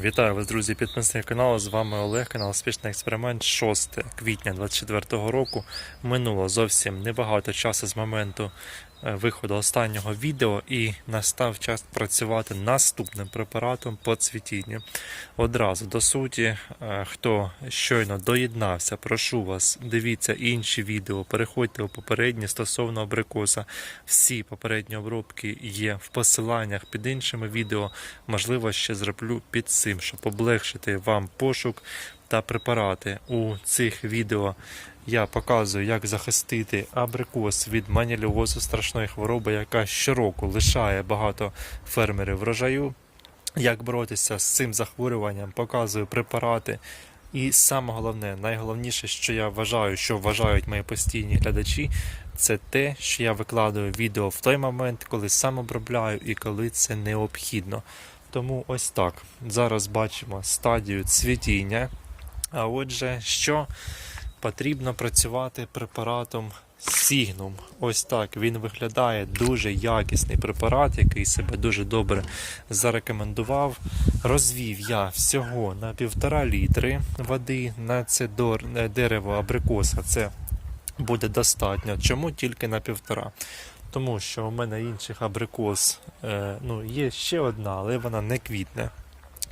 Вітаю вас, друзі, підписники каналу. З вами Олег, канал Успішний експеримент 6 квітня 2024 року. Минуло зовсім небагато часу з моменту виходу останнього відео, і настав час працювати наступним препаратом по цвітінню. Одразу до суті, е, хто щойно доєднався, прошу вас, дивіться інші відео, переходьте у попередні стосовно абрикоса. Всі попередні обробки є в посиланнях під іншими відео. Можливо, ще зроблю під цим, щоб облегшити вам пошук та препарати. У цих відео я показую, як захистити абрикос від маніліозу страшної хвороби, яка щороку лишає багато фермерів врожаю. Як боротися з цим захворюванням, показую препарати. І саме головне, найголовніше, що я вважаю, що вважають мої постійні глядачі, це те, що я викладаю відео в той момент, коли сам обробляю і коли це необхідно. Тому ось так. Зараз бачимо стадію цвітіння. А отже, що потрібно працювати препаратом Signum. Ось так він виглядає дуже якісний препарат, який себе дуже добре зарекомендував. Розвів я всього на півтора літри води на це е, дерево абрикоса. Це буде достатньо. Чому тільки на півтора? Тому що у мене інших абрикос е, ну, є ще одна, але вона не квітне.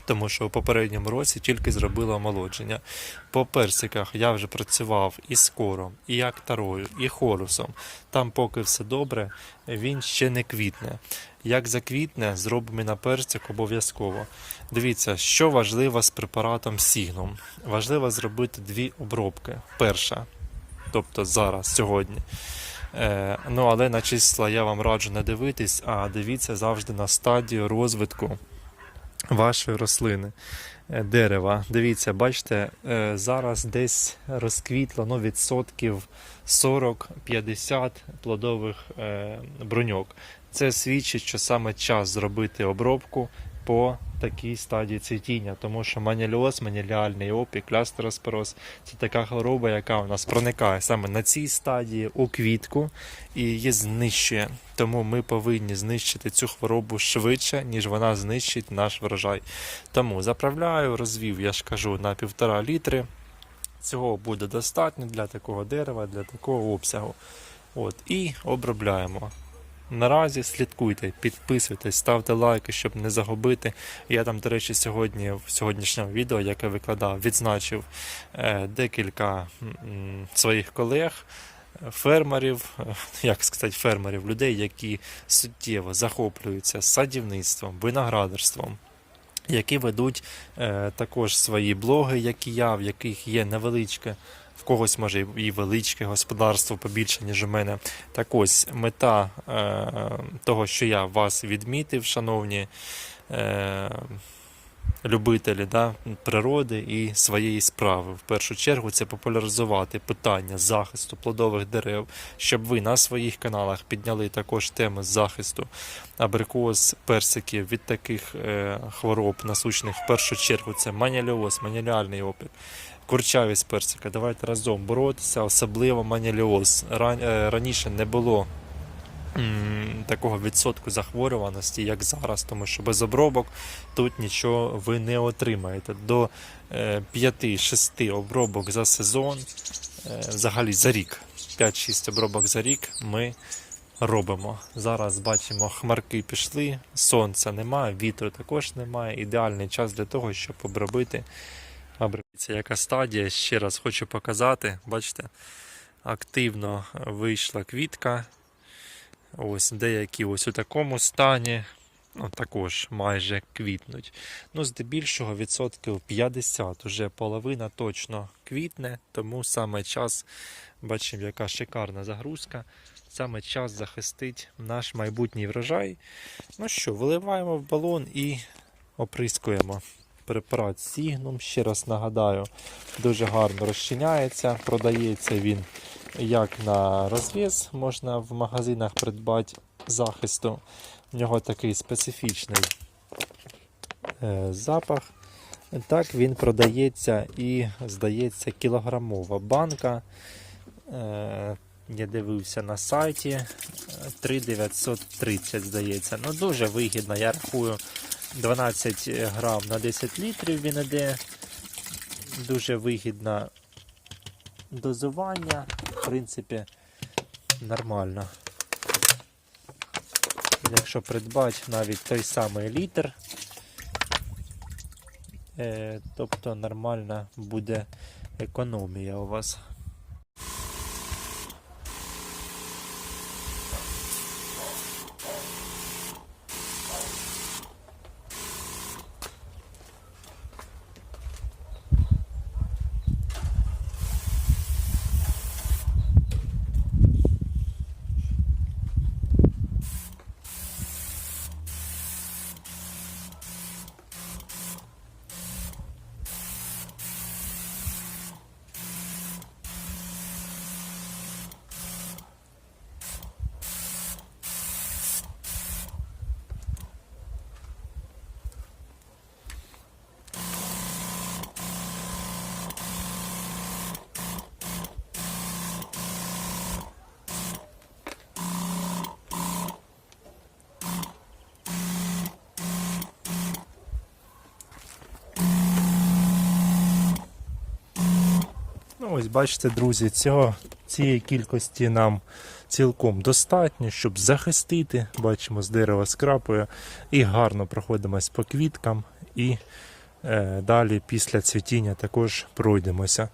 Тому що у попередньому році тільки зробила омолодження. По персиках я вже працював і з кором, і актарою, і хорусом. Там, поки все добре, він ще не квітне. Як заквітне, зробимо на персик обов'язково. Дивіться, що важливо з препаратом Signum. Важливо зробити дві обробки. Перша, тобто зараз, сьогодні. Е, ну, але на числа я вам раджу не дивитись, а дивіться завжди на стадію розвитку вашої рослини, е, дерева. Дивіться, бачите, е, зараз десь розквітло ну, відсотків 40-50 плодових броньок. бруньок. Це свідчить, що саме час зробити обробку по такій стадії цвітіння, тому що маніліоз, маніліальний опік, лястероспороз – це така хвороба, яка у нас проникає саме на цій стадії у квітку і її знищує. Тому ми повинні знищити цю хворобу швидше, ніж вона знищить наш врожай. Тому заправляю, розвів, я ж кажу, на півтора літри. Цього буде достатньо для такого дерева, для такого обсягу. От, і обробляємо. Наразі слідкуйте, підписуйтесь, ставте лайки, щоб не загубити. Я там, до речі, сьогодні в сьогоднішньому відео, яке викладав, відзначив е, декілька своїх колег, фермерів, е, як сказати, фермерів, людей, які суттєво захоплюються садівництвом, виноградарством. Які ведуть е, також свої блоги, як і я, в яких є невеличке в когось може і величке господарство побільше, ніж у мене. Так ось мета е, того, що я вас відмітив, шановні е, любителі да, природи і своєї справи. В першу чергу це популяризувати питання захисту плодових дерев, щоб ви на своїх каналах підняли також теми захисту абрикоз, персиків від таких е, хвороб насущних. В першу чергу це маніліоз, маніліальний опік. Курчавість персика. Давайте разом боротися, особливо маніліоз. Е, раніше не було такого відсотку захворюваності, як зараз, тому що без обробок тут нічого ви не отримаєте. До е, 5-6 обробок за сезон, е, взагалі за рік. 5-6 обробок за рік ми робимо. Зараз бачимо, хмарки пішли, сонця немає, вітру також немає. Ідеальний час для того, щоб обробити абрикоси. Яка стадія? Ще раз хочу показати. Бачите, активно вийшла квітка. Ось деякі ось у такому стані. Ну, також майже квітнуть. Ну, здебільшого відсотків 50, уже половина точно квітне, тому саме час, бачимо, яка шикарна загрузка. Саме час захистить наш майбутній врожай. Ну що, виливаємо в балон і оприскуємо. Препарат Signum, ще раз нагадаю, дуже гарно розчиняється. Продається він як на розв'яз, можна в магазинах придбати захисту. В нього такий специфічний е, запах. Так він продається і, здається, кілограмова банка. Е, я дивився на сайті е, 3930, здається. Ну, дуже вигідно, я рахую. 12 грам на 10 літрів він іде. Дуже вигідне дозування. В принципі, нормально. Якщо придбати навіть той самий літр, е, тобто нормальна буде економія у вас. Ну, ось бачите, друзі, цього, цієї кількості нам цілком достатньо, щоб захистити. Бачимо, з дерева скрапує і гарно проходимось по квіткам. І е, далі після цвітіння також пройдемося.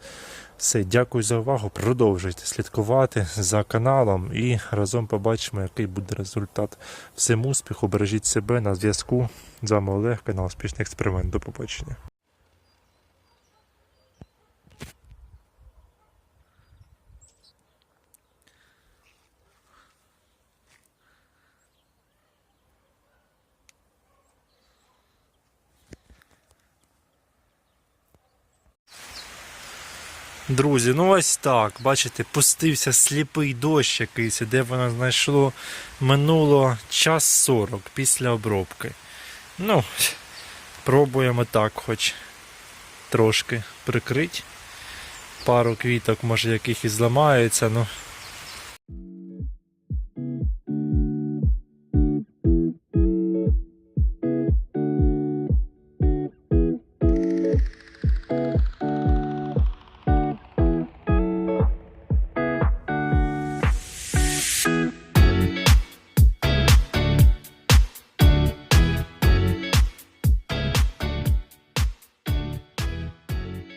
Все, дякую за увагу. Продовжуйте слідкувати за каналом і разом побачимо, який буде результат. Всім успіху, бережіть себе на зв'язку. З вами Олег, канал Успішний експеримент. До побачення. Друзі, ну ось так. Бачите, пустився сліпий дощ якийсь, де воно знайшло минуло час 40 після обробки. Ну, пробуємо так, хоч трошки прикрити. Пару квіток, може, яких і зламаються, ну